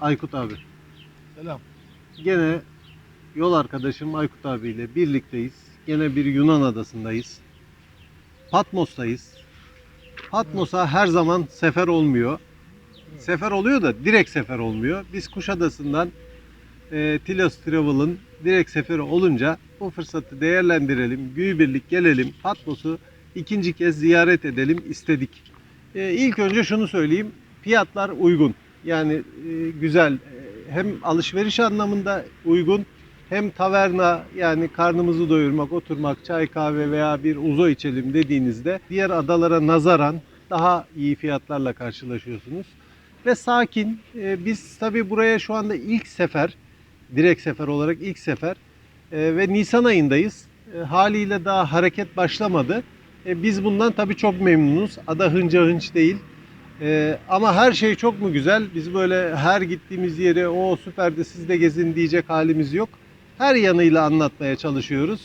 Aykut abi. Selam. Gene yol arkadaşım Aykut abiyle birlikteyiz. Gene bir Yunan adasındayız. Patmos'tayız. Patmos'a her zaman sefer olmuyor. Sefer oluyor da direkt sefer olmuyor. Biz Kuşadası'ndan e, Tilos Travel'ın direkt seferi olunca bu fırsatı değerlendirelim. Güyübirlik gelelim. Patmos'u ikinci kez ziyaret edelim istedik. E, ilk önce şunu söyleyeyim. Fiyatlar uygun. Yani e, güzel. E, Hem alışveriş anlamında uygun hem taverna yani karnımızı doyurmak, oturmak, çay kahve veya bir uzo içelim dediğinizde diğer adalara nazaran daha iyi fiyatlarla karşılaşıyorsunuz. Ve sakin. E, Biz tabii buraya şu anda ilk sefer, direkt sefer olarak ilk sefer ve Nisan ayındayız. Haliyle daha hareket başlamadı. Biz bundan tabii çok memnunuz. Ada hınca hınç değil. Ee, ama her şey çok mu güzel? Biz böyle her gittiğimiz yere o süperdi siz de gezin diyecek halimiz yok. Her yanıyla anlatmaya çalışıyoruz.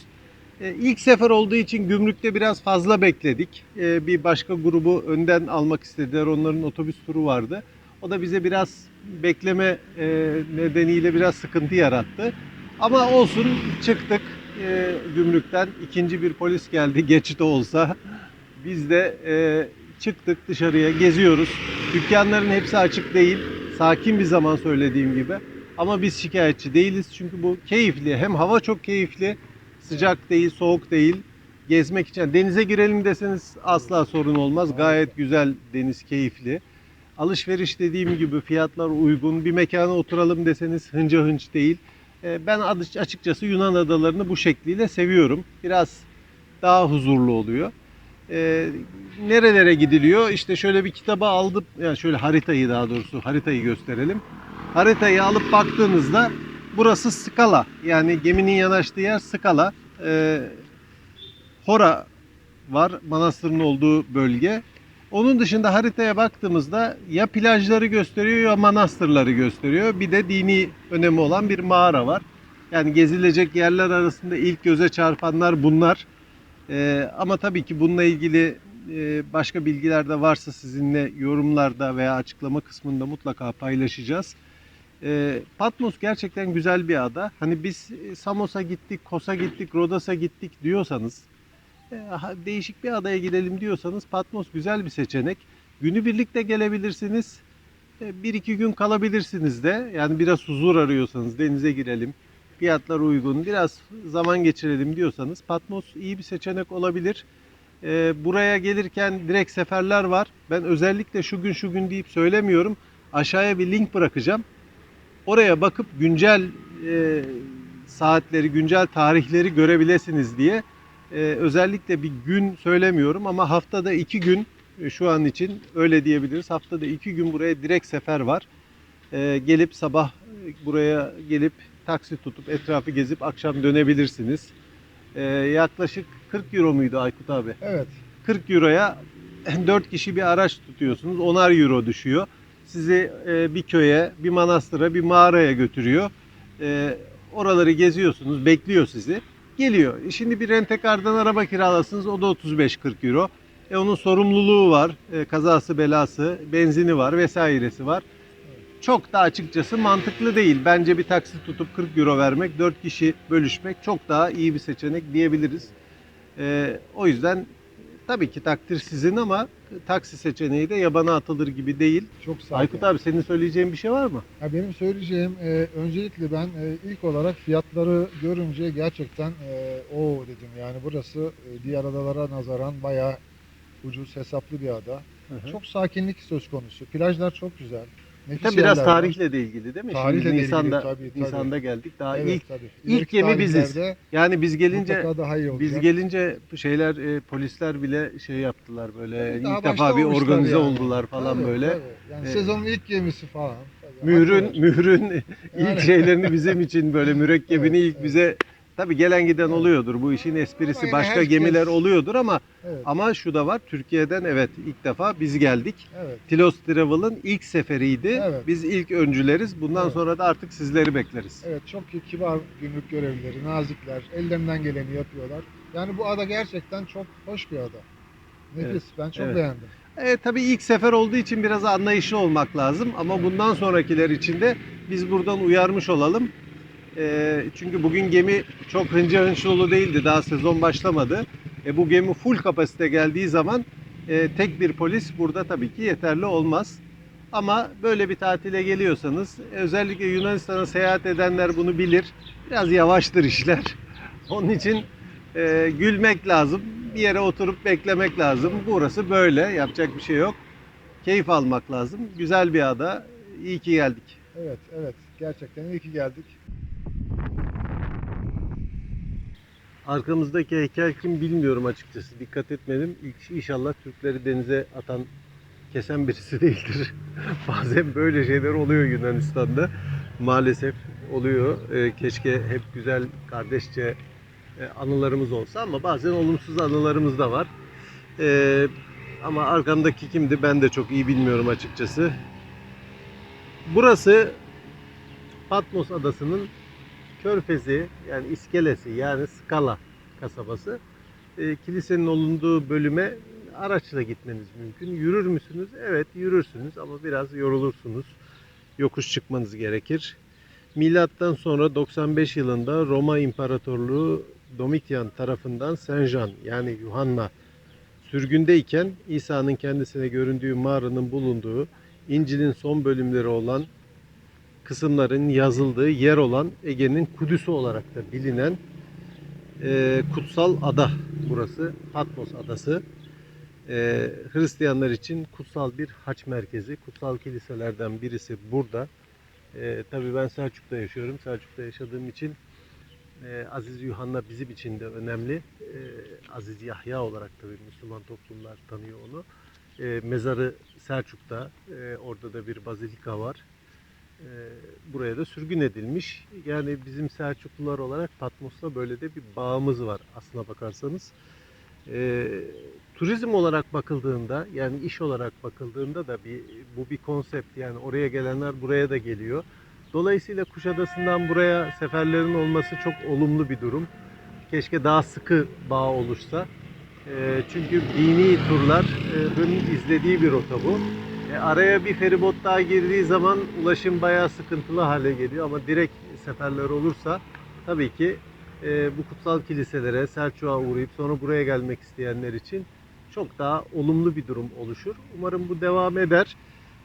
Ee, ilk sefer olduğu için gümrükte biraz fazla bekledik. Ee, bir başka grubu önden almak istediler. Onların otobüs turu vardı. O da bize biraz bekleme e, nedeniyle biraz sıkıntı yarattı. Ama olsun çıktık e, gümrükten. İkinci bir polis geldi geç de olsa. Biz de e, çıktık dışarıya geziyoruz. Dükkanların hepsi açık değil. Sakin bir zaman söylediğim gibi. Ama biz şikayetçi değiliz çünkü bu keyifli. Hem hava çok keyifli, sıcak değil, soğuk değil. Gezmek için denize girelim deseniz asla sorun olmaz. Gayet güzel deniz keyifli. Alışveriş dediğim gibi fiyatlar uygun. Bir mekana oturalım deseniz hınca hınç değil. E, Ben açıkçası Yunan adalarını bu şekliyle seviyorum. Biraz daha huzurlu oluyor. E, nerelere gidiliyor? İşte şöyle bir kitabı aldım. Yani şöyle haritayı daha doğrusu haritayı gösterelim. Haritayı alıp baktığınızda burası Skala. Yani geminin yanaştığı yer Skala. E, Hora var. Manastırın olduğu bölge. Onun dışında haritaya baktığımızda ya plajları gösteriyor ya manastırları gösteriyor. Bir de dini önemi olan bir mağara var. Yani gezilecek yerler arasında ilk göze çarpanlar bunlar. Ee, ama tabii ki bununla ilgili e, başka bilgiler de varsa sizinle yorumlarda veya açıklama kısmında mutlaka paylaşacağız. Ee, Patmos gerçekten güzel bir ada. Hani biz e, Samos'a gittik, Kos'a gittik, Rodos'a gittik diyorsanız e, değişik bir adaya gidelim diyorsanız Patmos güzel bir seçenek. Günübirlik de gelebilirsiniz. E, Bir iki gün kalabilirsiniz de. Yani biraz huzur arıyorsanız denize girelim. Fiyatlar uygun. Biraz zaman geçirelim diyorsanız Patmos iyi bir seçenek olabilir. E, Buraya gelirken direkt seferler var. Ben özellikle şu gün şu gün deyip söylemiyorum. Aşağıya bir link bırakacağım. Oraya bakıp güncel e, saatleri, güncel tarihleri görebilirsiniz diye ee, özellikle bir gün söylemiyorum ama haftada iki gün e, şu an için öyle diyebiliriz. Haftada iki gün buraya direkt sefer var. Ee, gelip sabah e, buraya gelip taksi tutup etrafı gezip akşam dönebilirsiniz. Ee, yaklaşık 40 euro muydu Aykut abi? Evet. 40 euroya 4 kişi bir araç tutuyorsunuz. 10'ar euro düşüyor. Sizi e, bir köye, bir manastıra, bir mağaraya götürüyor. E, oraları geziyorsunuz, bekliyor sizi. Geliyor. E, Şimdi bir rentekardan araba kiralasınız, o da 35-40 euro. E, onun sorumluluğu var, e, kazası belası, benzini var vesairesi var. Çok da açıkçası mantıklı değil. Bence bir taksi tutup 40 euro vermek, 4 kişi bölüşmek çok daha iyi bir seçenek diyebiliriz. E, o yüzden Tabii ki takdir sizin ama taksi seçeneği de yabana atılır gibi değil. Çok sakin. Aykut abi senin söyleyeceğin bir şey var mı? Ya benim söyleyeceğim e, öncelikle ben e, ilk olarak fiyatları görünce gerçekten e, o dedim yani burası e, diğer adalara nazaran bayağı ucuz hesaplı bir ada. Çok sakinlik söz konusu. Plajlar çok güzel. Tabii biraz tarihle de ilgili değil mi? Tarihle Şimdi de ilgili, Nisan'da, tabii, tabii. Nisan'da geldik. Daha Evet, ilk tabii. ilk gemi biziz. tarihlerde yani biz gelince mutlaka daha iyi olacak. biz gelince şeyler e, polisler bile şey yaptılar böyle Daha ilk defa bir organize yani. oldular falan Tabii, böyle. tabii. Yani Ee, sezonun ilk gemisi falan. Tabii, Mührün haklılar. mührün Yani. ilk şeylerini bizim için böyle mürekkebini ilk bize tabii gelen giden Evet. oluyordur. Bu işin esprisi yine başka herkes- gemiler oluyordur ama Evet, ama şu da var. Türkiye'den evet ilk defa biz geldik. evet. Tilos Travel'ın ilk seferiydi. Evet. Biz ilk öncüleriz. Bundan Evet. sonra da artık sizleri bekleriz. Evet çok ki- kibar gümrük görevlileri, nazikler, ellerinden geleni yapıyorlar. Yani bu ada gerçekten çok hoş bir ada. Nefis. Ben çok evet. beğendim. E, tabii ilk sefer olduğu için biraz anlayışlı olmak lazım ama bundan sonrakiler için de biz buradan uyarmış olalım. E, çünkü bugün gemi çok hınca hınç değildi. Daha sezon başlamadı. E, bu gemi full kapasite geldiği zaman e, tek bir polis burada tabii ki yeterli olmaz. Ama böyle bir tatile geliyorsanız özellikle Yunanistan'a seyahat edenler bunu bilir. Biraz yavaştır işler. Onun için e, gülmek lazım. Bir yere oturup beklemek lazım. Burası böyle. Yapacak bir şey yok. Keyif almak lazım. Güzel bir ada. İyi ki geldik. Evet, evet. Gerçekten iyi ki geldik. Arkamızdaki heykel kim bilmiyorum açıkçası. Dikkat etmedim. İnşallah Türkleri denize atan, kesen birisi değildir. Bazen böyle şeyler oluyor Yunanistan'da. Maalesef oluyor. Ee, keşke hep güzel, kardeşçe e, anılarımız olsa ama bazen olumsuz anılarımız da var. Ee, ama arkamdaki kimdi ben de çok iyi bilmiyorum açıkçası. Burası Patmos adasının körfezi yani iskelesi yani Skala kasabası. E, kilisenin olunduğu bölüme araçla gitmeniz mümkün. Yürür müsünüz? Evet yürürsünüz ama biraz yorulursunuz. Yokuş çıkmanız gerekir. Milattan sonra 95 yılında Roma İmparatorluğu Domitian tarafından Saint Jean yani Yuhanna sürgündeyken İsa'nın kendisine göründüğü mağaranın bulunduğu İncil'in son bölümleri olan kısımların yazıldığı yer olan Ege'nin Kudüs'ü olarak da bilinen e, kutsal ada burası. Patmos adası. E, Hristiyanlar için kutsal bir haç merkezi. Kutsal kiliselerden birisi burada. E, tabii ben Selçuk'ta yaşıyorum. Selçuk'ta yaşadığım için e, Aziz Yuhanna bizim için de önemli. E, Aziz Yahya olarak tabii Müslüman toplumlar tanıyor onu. E, mezarı Selçuk'ta. E, orada da bir bazilika var. E, buraya da sürgün edilmiş. Yani bizim Selçuklular olarak Patmos'la böyle de bir bağımız var aslına bakarsanız. E, turizm olarak bakıldığında yani iş olarak bakıldığında da bir bu bir konsept yani oraya gelenler buraya da geliyor. Dolayısıyla Kuşadası'ndan buraya seferlerin olması çok olumlu bir durum. Keşke daha sıkı bağ oluşsa. E, çünkü dini turların izlediği bir rota bu. E, araya bir feribot daha girdiği zaman ulaşım bayağı sıkıntılı hale geliyor ama direkt seferler olursa tabii ki e, bu kutsal kiliselere, Selçuk'a uğrayıp sonra buraya gelmek isteyenler için çok daha olumlu bir durum oluşur. Umarım bu devam eder.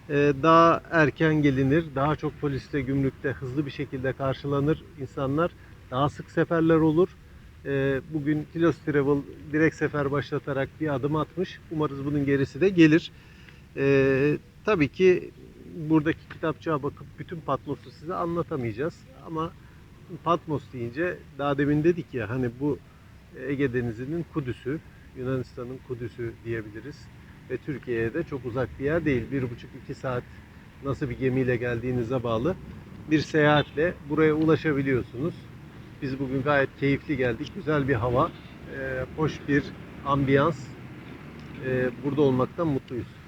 E, daha erken gelinir, daha çok polisle, gümrükte hızlı bir şekilde karşılanır insanlar. Daha sık seferler olur. E, bugün Kilos Travel direkt sefer başlatarak bir adım atmış. Umarız bunun gerisi de gelir. Ee, tabii ki buradaki kitapçığa bakıp bütün Patmos'u size anlatamayacağız. Ama Patmos deyince daha demin dedik ya hani bu Ege Denizi'nin Kudüs'ü, Yunanistan'ın Kudüs'ü diyebiliriz. Ve Türkiye'ye de çok uzak bir yer değil. Bir buçuk iki saat nasıl bir gemiyle geldiğinize bağlı bir seyahatle buraya ulaşabiliyorsunuz. Biz bugün gayet keyifli geldik. Güzel bir hava, e, hoş bir ambiyans. E, burada olmaktan mutluyuz.